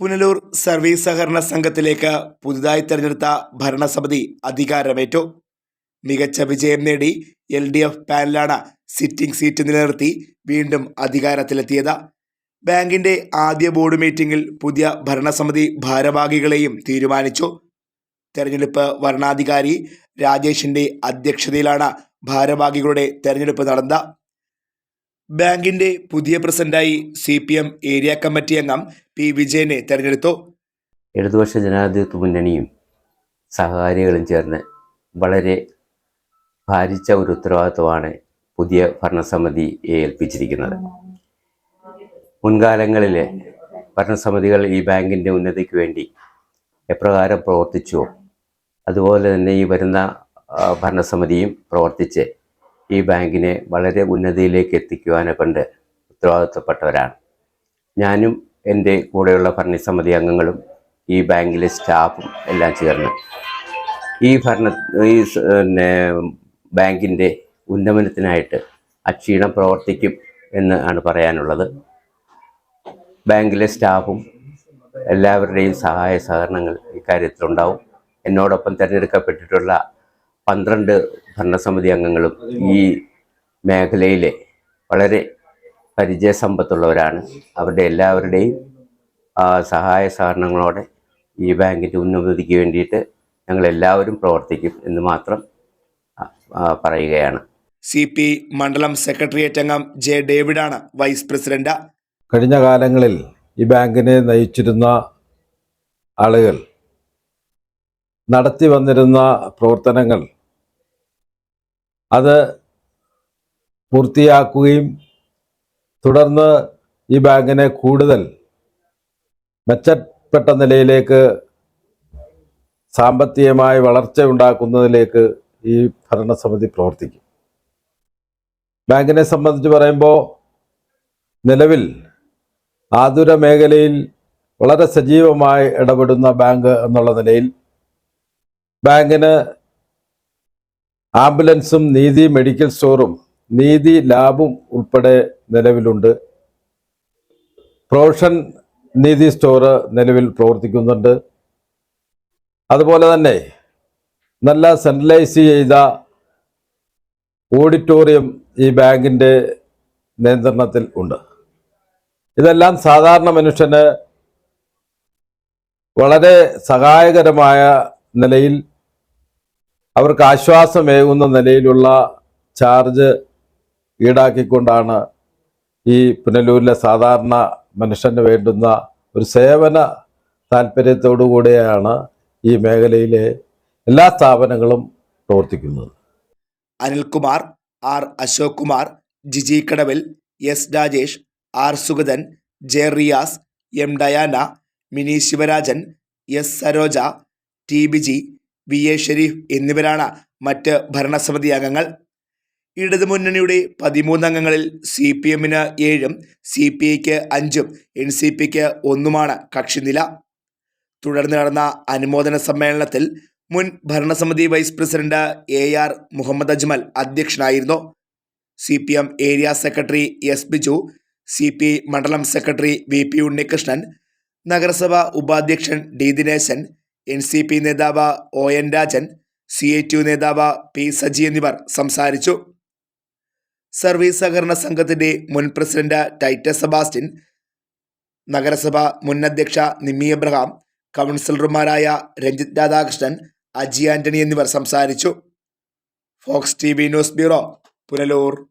Punalur service സഹകരണ സംഘത്തിലേക്ക് പുതുതായി തെരഞ്ഞെടുത്ത ഭരണസമിതി അധികാരമേറ്റു. മികച്ച വിജയം നേടി എൽ ഡി എഫ് പാനലാണ് സിറ്റിംഗ് സീറ്റ് നിലനിർത്തി വീണ്ടും അധികാരത്തിലെത്തിയത്. ബാങ്കിന്റെ ആദ്യ ബോർഡ് മീറ്റിംഗിൽ പുതിയ ഭരണസമിതി ഭാരവാഹികളെയും തീരുമാനിച്ചു. തെരഞ്ഞെടുപ്പ് വരണാധികാരി രാജേഷിന്റെ അധ്യക്ഷതയിലാണ് ഭാരവാഹികളുടെ തെരഞ്ഞെടുപ്പ് നടന്നത്. ബാങ്കിന്റെ പുതിയ പ്രസിഡന്റായി C P M area committee അംഗം പി വിജയനെ തെരഞ്ഞെടുത്തു. ഇടതുപക്ഷ ജനാധിപത്യ മുന്നണിയും സഹകാരികളും ചേർന്ന് വളരെ ഭാരിച്ച ഒരു ഉത്തരവാദിത്വമാണ് പുതിയ ഭരണസമിതി ഏൽപ്പിച്ചിരിക്കുന്നത്. മുൻകാലങ്ങളിലെ ഭരണസമിതികൾ ഈ ബാങ്കിന്റെ ഉന്നതിക്ക് വേണ്ടി എപ്രകാരം പ്രവർത്തിച്ചുവോ? അതുപോലെ തന്നെ ഈ വരുന്ന ഭരണസമിതിയും പ്രവർത്തിച്ച് ഈ ബാങ്കിനെ വളരെ ഉന്നതിയിലേക്ക് എത്തിക്കുവാനൊക്കെ ഉണ്ട് ഉത്തരവാദിത്വപ്പെട്ടവരാണ് ഞാനും എന്റെ കൂടെയുള്ള ഭരണസമിതി അംഗങ്ങളും ഈ ബാങ്കിലെ സ്റ്റാഫും എല്ലാം ചേർന്ന് ഈ ഭരണ ഈ പിന്നെ ബാങ്കിന്റെ ഉന്നമനത്തിനായിട്ട് അക്ഷീണം പ്രവർത്തിക്കും എന്ന് ആണ് പറയാനുള്ളത്. ബാങ്കിലെ സ്റ്റാഫും എല്ലാവരുടെയും സഹായ സഹകരണങ്ങൾ ഇക്കാര്യത്തിലുണ്ടാവും. എന്നോടൊപ്പം തിരഞ്ഞെടുക്കപ്പെട്ടിട്ടുള്ള പന്ത്രണ്ട് ഭരണസമിതി അംഗങ്ങളും ഈ മേഖലയിലെ വളരെ പരിചയസമ്പത്തുള്ളവരാണ്. അവരുടെ എല്ലാവരുടെയും സഹായ സഹകരണങ്ങളോടെ ഈ ബാങ്കിന്റെ ഉന്നതിക്ക് വേണ്ടിയിട്ട് ഞങ്ങൾ എല്ലാവരും പ്രവർത്തിക്കും എന്ന് മാത്രം പറയുകയാണ്. സി പി മണ്ഡലം സെക്രട്ടേറിയറ്റ് അംഗം ജെ ഡേവിഡാണ് വൈസ് പ്രസിഡന്റ്. കഴിഞ്ഞ കാലങ്ങളിൽ ഈ ബാങ്കിനെ നയിച്ചിരുന്ന ആളുകൾ നടത്തി വന്നിരുന്ന പ്രവർത്തനങ്ങൾ അത് പൂർത്തിയാക്കുകയും തുടർന്ന് ഈ ബാങ്കിനെ കൂടുതൽ മെച്ചപ്പെട്ട നിലയിലേക്ക് സാമ്പത്തികമായി വളർച്ച ഉണ്ടാക്കുന്നതിലേക്ക് ഈ ഭരണസമിതി പ്രവർത്തിക്കും. ബാങ്കിനെ സംബന്ധിച്ച് പറയുമ്പോൾ നിലവിൽ ആതുര മേഖലയിൽ വളരെ സജീവമായി ഇടപെടുന്ന ബാങ്ക് എന്നുള്ള നിലയിൽ ബാങ്കിന് ആംബുലൻസും നീതി മെഡിക്കൽ സ്റ്റോറും നീതി ലാബും ഉൾപ്പെടെ നിലവിലുണ്ട്. പ്രൊഫഷൻ നീതി സ്റ്റോറ് നിലവിൽ പ്രവർത്തിക്കുന്നുണ്ട്. അതുപോലെ തന്നെ നല്ല സെൻട്രലൈസ് ചെയ്ത ഓഡിറ്റോറിയം ഈ ബാങ്കിന്റെ നിയന്ത്രണത്തിൽ ഉണ്ട്. ഇതെല്ലാം സാധാരണ മനുഷ്യന് വളരെ സഹായകരമായ നിലയിൽ അവർക്ക് ആശ്വാസമേകുന്ന നിലയിലുള്ള ചാർജ് ഈടാക്കിക്കൊണ്ടാണ് ഈ പുനലൂരിലെ സാധാരണ മനുഷ്യന് വേണ്ടുന്ന ഒരു സേവന താല്പര്യത്തോടു കൂടിയാണ് ഈ മേഖലയിലെ എല്ലാ സ്ഥാപനങ്ങളും പ്രവർത്തിക്കുന്നത്. Anilkumar R. Ashok Kumar Jiji Kadavil S. Rajesh R. Sugathan J. Riyas M. Diana Mini Sivarajan S. Saroja T. Biji V A Sherif എന്നിവരാണ് മറ്റ് ഭരണസമിതി അംഗങ്ങൾ. ഇടതുമുന്നണിയുടെ പതിമൂന്ന് അംഗങ്ങളിൽ സി പി എമ്മിന് ഏഴും സി പി ഐക്ക് അഞ്ചും എൻ സി പിക്ക് ഒന്നുമാണ് കക്ഷിനില തുടർന്ന് നടന്ന അനുമോദന സമ്മേളനത്തിൽ മുൻ ഭരണസമിതി vice president A R Muhammad Ajmal അധ്യക്ഷനായിരുന്നു. C P M area secretary S Biju C P മണ്ഡലം സെക്രട്ടറി വി പി ഉണ്ണികൃഷ്ണൻ നഗരസഭ ഉപാധ്യക്ഷൻ D Dineshan N C P നേതാവ് O N Rajan C A T U നേതാവ് പി സജി എന്നിവർ സംസാരിച്ചു. Service സഹകരണ സംഘത്തിന്റെ മുൻ പ്രസിഡന്റ് ടൈറ്റസ് സെബാസ്റ്റ്യൻ നഗരസഭ മുൻ അധ്യക്ഷ നിമ്മി എബ്രഹാം കൗൺസിലർമാരായ രഞ്ജിത് രാധാകൃഷ്ണൻ അജി ആന്റണി എന്നിവർ സംസാരിച്ചു. Fox T V news bureau Punalur.